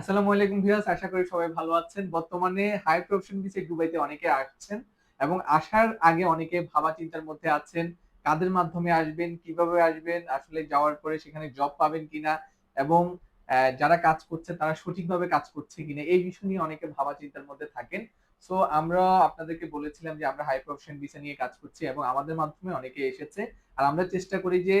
আসসালামু আলাইকুম ভিউয়ার্স, আশা করি সবাই ভালো আছেন। বর্তমানে প্রফেশন দুবাইতে অনেকে আসছেন এবং আসার আগে অনেকে ভাবা চিন্তার মধ্যে আছেন, কাদের মাধ্যমে আসবেন, কীভাবে আসবেন, আসলে যাওয়ার পরে সেখানে জব পাবেন কিনা এবং যারা কাজ করছে তারা সঠিকভাবে কাজ করছে কিনা এই বিষয় নিয়ে অনেকে ভাবা চিন্তার মধ্যে থাকেন। সো আমরা আপনাদেরকে বলেছিলাম যে আমরা হাই প্রফেশন ভিসা নিয়ে কাজ করছি এবং আমাদের মাধ্যমে অনেকে এসেছে। আর আমরা চেষ্টা করি যে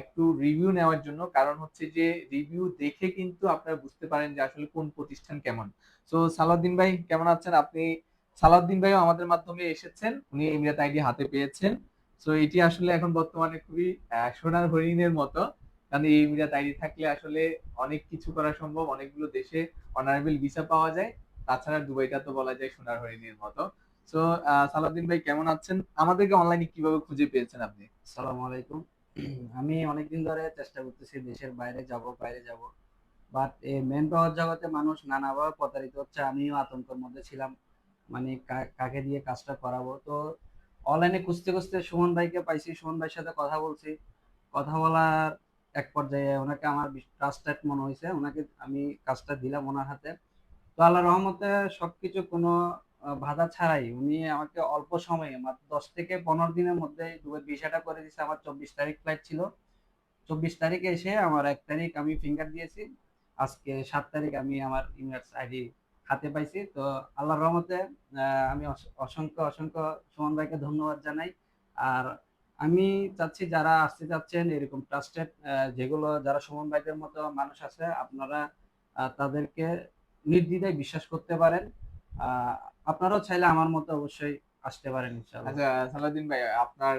একটু রিভিউ নেওয়ার জন্য। কারণ হচ্ছে যে রিভিউ দেখে কিন্তু আপনারা বুঝতে পারেন যে আসলে কোন প্রতিষ্ঠান কেমন। সো সালাউদ্দিন ভাই, কেমন আছেন? আপনি, সালাউদ্দিন ভাইও আমাদের মাধ্যমে এসেছেন। উনি এমিরাত আইডি হাতে পেয়েছেন। সো এটি আসলে এখন বর্তমানে খুবই সোনার হরিণের মতো। কারণ এই এমিরাত আইডি থাকলে আসলে অনেক কিছু করা সম্ভব। অনেকগুলো দেশে অনারেবল ভিসা পাওয়া যায়। তাছাড়া দুবাইটা তো বলা যায় সোনার হরিণের মতো। সো সালাউদ্দিন ভাই, কেমন আছেন? আমাদেরকে অনলাইনে কীভাবে খুঁজে পেয়েছেন আপনি? আসসালামু আলাইকুম। আমি অনেকদিন ধরে চেষ্টা করতেছি দেশের বাইরে যাব বাইরে যাব। বাট এই মেন পাওয়ার জগতে মানুষ নানাভাবে প্রতারিত হচ্ছে। আমিও আতঙ্কের মধ্যে ছিলাম। মানে কাকে দিয়ে কাজটা করাবো? তো অনলাইনে খুঁজতে খুঁজতে সুমন ভাইকে পাইছি। সুমন ভাইয়ের সাথে কথা বলছি। কথা বলার এক পর্যায়ে ওনাকে আমার ট্রাস্টেড মনে হয়েছে ওনাকে আমি কাজটা দিলাম ওনার হাতে। তো আল্লাহ রহমতে সবকিছু কোনো বাধা ছাড়াই উনি আমাকে অল্প সময়ে মাত্র দশ থেকে পনেরো দিনের মধ্যে দুবাই ভিসাটা করে দিয়েছে। আমার চব্বিশ তারিখ ফ্লাইট ছিল। চব্বিশ তারিখে এসে আমার এক তারিখ আমি ফিঙ্গার দিয়েছি। আজকে সাত তারিখ আমি আমার ইমেলস আইডি হাতে পাইছি। তো আল্লাহর রহমতে আমি অসংখ্য অসংখ্য সুমন ভাইকে ধন্যবাদ জানাই। আর আমি চাচ্ছি যারা আসতে চাচ্ছেন, এরকম ট্রাস্টেড যেগুলো, যারা সুমন ভাইদের মতো মানুষ আছে, আপনারা তাদেরকে নির্দ্বিধায় বিশ্বাস করতে পারেন। আপনারাও চাইলে আমার মতো অবশ্যই আসতে পারেন ইনশাআল্লাহ। আচ্ছা সালাউদ্দিন ভাই আপনার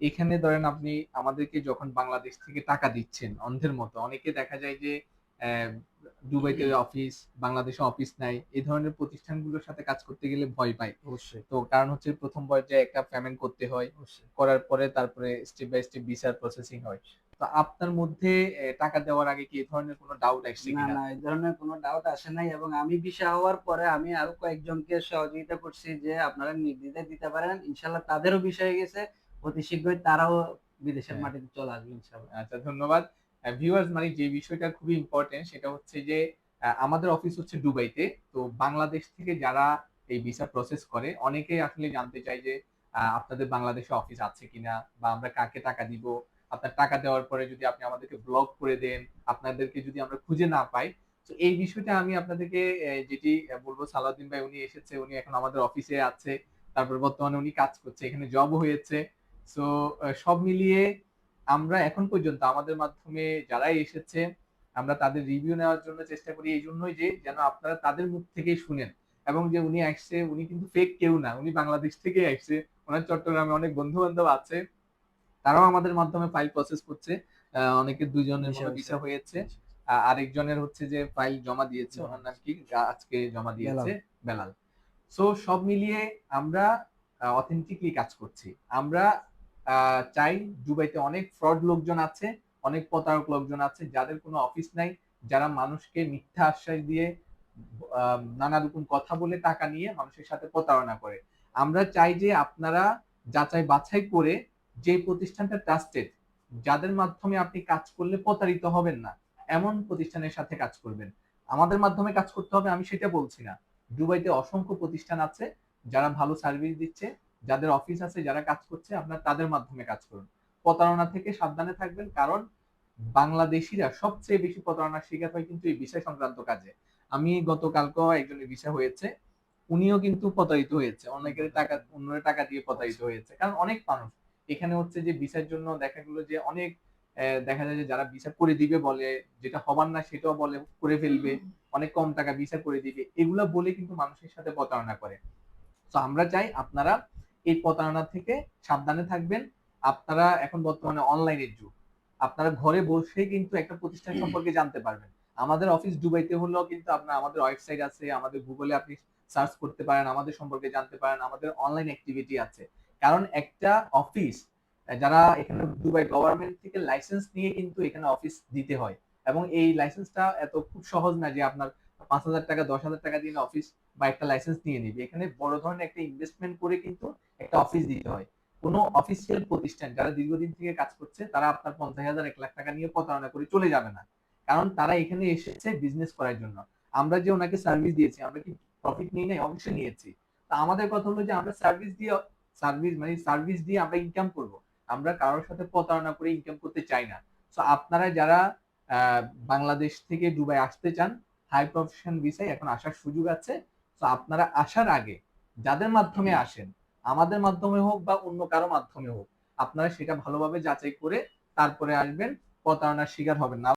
এখানে ধরেন আপনি আমাদেরকে যখন বাংলাদেশ থেকে টাকা দিচ্ছেন অন্ধের মতো অনেকে দেখা যায় যে দুবাইতে অফিস বাংলাদেশে অফিস নাই এই ধরনের প্রতিষ্ঠানগুলোর সাথে কাজ করতে গেলে ভয় পায়। অবশ্যই। তো কারণ হচ্ছে প্রথম পর্যায়ে একটা পেমেন্ট করতে হয় করার পরে তারপরে স্টেপ বাই স্টেপ ভিসার প্রসেসিং হয়। তো আপনার মধ্যে টাকা দেওয়ার আগে কি এই ধরনের কোনো ডাউট আসছে না না এই ধরনের কোনো ডাউট আসে নাই এবং আমি ভিসা হওয়ার পরে আমি আরও কয়েকজনকে সহযোগিতা করছি যে আপনারা নির্দ্বিধায় দিতে পারেন। ইনশাল্লাহ তাদেরও বিষয় হয়ে গেছে। অতি শীঘ্রই তারাও বিদেশের হ্যাঁ। মাটিতে চলে আসবে ইনশাল্লাহ আচ্ছা ধন্যবাদ। ভিউয়ার্স মানে যে বিষয়টা খুবই ইম্পর্টেন্ট সেটা হচ্ছে যে আমাদের অফিস হচ্ছে দুবাইতে। তো বাংলাদেশ থেকে যারা এই ভিসা প্রসেস করে অনেকেই আসলে জানতে চাই যে আপনাদের বাংলাদেশে অফিস আছে কিনা বা আমরা কাকে টাকা দিব? আপনার টাকা দেওয়ার পরে যদি আপনি আমাদেরকে ব্লক করে দেন, আপনাদেরকে যদি আমরা খুঁজে না পাই, তো এই বিষয়টা আমি আপনাদেরকে যেটি বলব, সালাউদ্দিন ভাই উনি এসেছে, উনি এখন আমাদের অফিসে আছে, তারপর বর্তমানে উনি কাজ করছে, এখানে জব হয়েছে। সো সব মিলিয়ে আমরা এখন পর্যন্ত আমাদের মাধ্যমে যারাই এসেছে, আমরা তাদের রিভিউ নেওয়ার জন্য চেষ্টা করি, এই জন্যই যে যেন আপনারা তাদের মুখ থেকেই শুনেন। এবং যে উনি আসছে, উনি কিন্তু ফেক কেউ না, উনি বাংলাদেশ থেকে আসছে, ওনার চট্টগ্রামে অনেক বন্ধু বান্ধব আছে। তারাও আমাদের মাধ্যমে ফাইল প্রসেস করছে। আহ, অনেকের দুজনের ভিসা হয়েছে। আরেকজনের হচ্ছে যে ফাইল জমা দিয়েছে ওনার নাম কি আজকে জমা দিয়েছে বেলাল। সো সব মিলিয়ে আমরা অথেন্টিকলি কাজ করছি। আমরা চাই দুবাইতে অনেক ফ্রড লোকজন আছে অনেক প্রতারক লোকজন আছে যাদের কোনো অফিস নাই যারা মানুষকে মিথ্যা আশ্বাস দিয়ে নানা রকম কথা বলে টাকা নিয়ে মানুষের সাথে প্রতারণা করে। আমরা চাই যে আপনারা যাচাই বাছাই করে যে প্রতিষ্ঠানটা ট্রাস্টেড যাদের মাধ্যমে আপনি কাজ করলে প্রতারিত হবেন না, এমন প্রতিষ্ঠানের সাথে কাজ করবেন। আমাদের মাধ্যমে কাজ করতে হবে, আমি সেটা বলছি না। দুবাইতে অসংখ্য প্রতিষ্ঠান আছে, যারা ভালো সার্ভিস দিচ্ছে, যাদের অফিস আছে, যারা কাজ করছে, আপনার তাদের মাধ্যমে কাজ করুন। প্রতারণা থেকে সাবধানে থাকবেন, কারণ বাংলাদেশিরা সবচেয়ে বেশি প্রতারণার শিকার হয় কিন্তু এই বিষয় সংক্রান্ত কাজে। আমি গতকালকেও একজনের বিষয় হয়েছে, উনিও কিন্তু প্রতারিত হয়েছে। অনেকের টাকা, অন্যের টাকা দিয়ে প্রতারিত হয়েছে, কারণ অনেক মানুষ এখানে হচ্ছে যে ভিসার জন্য দেখা গেলো যে অনেক দেখা যায় যে যারা ভিসা করে দিবে বলে যেটা হবার না সেটাও বলে করে ফেলবে অনেক কম টাকা ভিসা করে দিবে এগুলা বলে কিন্তু মানুষের সাথে প্রতারণা করে। তো আমরা চাই আপনারা এই প্রতারণা থেকে সাবধানে থাকবেন। আপনারা এখন বর্তমানে অনলাইনের যুগ। আপনারা ঘরে বসে কিন্তু একটা প্রতিষ্ঠান সম্পর্কে জানতে পারবেন। আমাদের অফিস দুবাইতে হলেও কিন্তু আপনার আমাদের ওয়েবসাইট আছে আমাদের গুগলে আপনি সার্চ করতে পারেন আমাদের সম্পর্কে জানতে পারেন আমাদের অনলাইন অ্যাক্টিভিটি আছে। কারণ একটা অফিস যারা এখানে দুবাই গভর্নমেন্ট থেকে লাইসেন্স নিয়ে কিন্তু এখানে অফিস দিতে হয়। এবং এই লাইসেন্সটা এত খুব সহজ না যে আপনার পাঁচ হাজার টাকা, দশ হাজার টাকা দিয়ে অফিস বা একটা লাইসেন্স নিয়ে নিবে। এখানে বড় ধরনের একটা ইনভেস্টমেন্ট করে কিন্তু একটা অফিস দিতে হয়। কোনো অফিসিয়াল প্রতিষ্ঠান যারা দীর্ঘদিন থেকে কাজ করছে, তারা আপনার পঞ্চাশ হাজার, এক লাখ টাকা নিয়ে প্রতারণা করে চলে যাবে না। কারণ তারা এখানে এসেছে বিজনেস করার জন্য। আমরা যে ওনাকে সার্ভিস দিয়েছি, আমরা কি প্রফিট নিয়ে নাই? অবশ্যই নিয়েছি। তা আমাদের কথা হলো যে আমরা সার্ভিস দিয়ে সার্ভিস মানে সার্ভিস দিয়ে আমরা ইনকাম করব। আমরা কারোর সাথে প্রতারণা করে ইনকাম করতে চাই না। তো আপনারা যারা বাংলাদেশ থেকে দুবাই আসতে চান হাই প্রফেশন ভিসায় এখন আসার সুযোগ আছে। তো আপনারা আসার আগে যাদের মাধ্যমে আসেন আমাদের মাধ্যমে হোক বা অন্য কারও মাধ্যমে হোক আপনারা সেটা ভালোভাবে যাচাই করে তারপরে আসবেন প্রতারণার শিকার হবেন। না